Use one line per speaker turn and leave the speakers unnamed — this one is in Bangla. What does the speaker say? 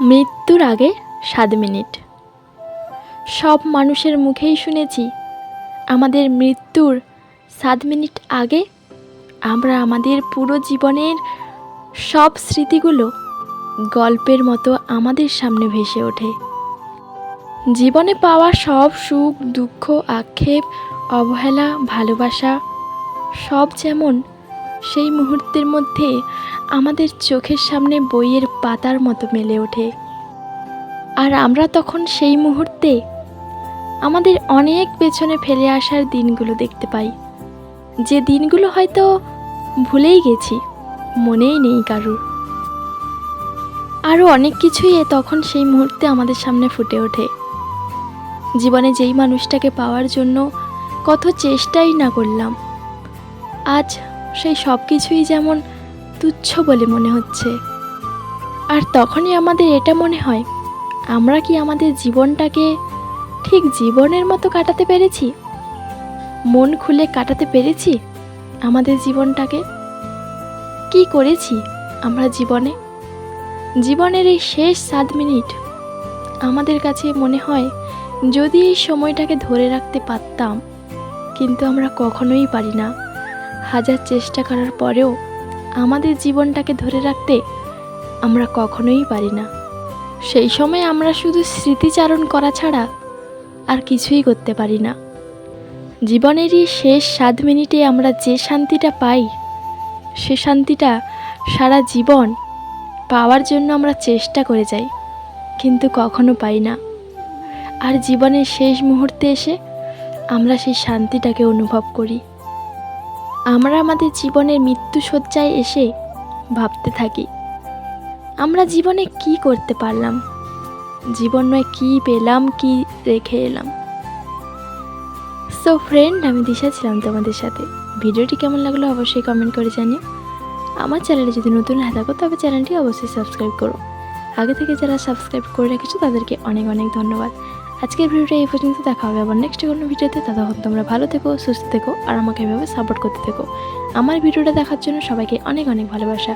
মৃত্যুর আগে সাত মিনিট। সব মানুষের মুখেই শুনেছি, আমাদের মৃত্যুর সাত মিনিট আগে আমরা আমাদের পুরো জীবনের সব স্মৃতিগুলো গল্পের মতো আমাদের সামনে ভেসে ওঠে। জীবনে পাওয়া সব সুখ, দুঃখ, আক্ষেপ, অবহেলা, ভালোবাসা, সব যেমন সেই মুহূর্তের মধ্যে আমাদের চোখের সামনে বইয়ের পাতার মতো মেলে ওঠে। আর আমরা তখন সেই মুহূর্তে আমাদের অনেক পেছনে ফেলে আসার দিনগুলো দেখতে পাই। যে দিনগুলো হয়তো ভুলেই গেছি, মনেই নেই কারুর। আরও অনেক কিছুই তখন সেই মুহূর্তে আমাদের সামনে ফুটে ওঠে। জীবনে যেই মানুষটাকে পাওয়ার জন্য কত চেষ্টাই না করলাম, আজ সেই সব কিছুই যেমন তুচ্ছ বলে মনে হচ্ছে। আর তখনই আমাদের এটা মনে হয়, আমরা কি আমাদের জীবনটাকে ঠিক জীবনের মতো কাটাতে পেরেছি? মন খুলে কাটাতে পেরেছি আমাদের জীবনটাকে? কি করেছি আমরা জীবনে? জীবনের এই শেষ সাত মিনিট আমাদের কাছে মনে হয় যদি এই সময়টাকে ধরে রাখতে পারতাম, কিন্তু আমরা কখনোই পারি না। হাজার চেষ্টা করার পরেও আমাদের জীবনটাকে ধরে রাখতে আমরা কখনোই পারি না। সেই সময় আমরা শুধু স্মৃতিচারণ করা ছাড়া আর কিছুই করতে পারি না। জীবনেরই শেষ সাত মিনিটে আমরা যে শান্তিটা পাই, সে শান্তিটা সারা জীবন পাওয়ার জন্য আমরা চেষ্টা করে যাই, কিন্তু কখনো পাই না। আর জীবনের শেষ মুহূর্তে এসে আমরা সেই শান্তিটাকে অনুভব করি। আমরা আমাদের জীবনের মৃত্যুসজ্জায় এসে ভাবতে থাকি, আমরা জীবনে কি করতে পারলাম? জীবন কী পেলাম, কি রেখে এলাম? সো ফ্রেন্ড আমি দিশা ছিলাম তোমাদের সাথে। ভিডিওটি কেমন লাগল অবশ্যই কমেন্ট করে জানিও। আমার চ্যানেলে যদি নতুন হয়ে থাকো, তবে চ্যানেলটি অবশ্যই সাবস্ক্রাইব করো। আগে থেকে যারা সাবস্ক্রাইব করে রেখেছো, তাদেরকে অনেক অনেক ধন্যবাদ। আজকের ভিডিওটা এই পর্যন্ত, দেখা হবে আবার নেক্সট কোনো ভিডিওতে। ততক্ষণ তোমরা ভালো থেকো, সুস্থ থেকো, আর আমাকে এভাবে সাপোর্ট করতে থেকো। আমার ভিডিওটা দেখার জন্য সবাইকে অনেক অনেক ভালোবাসা।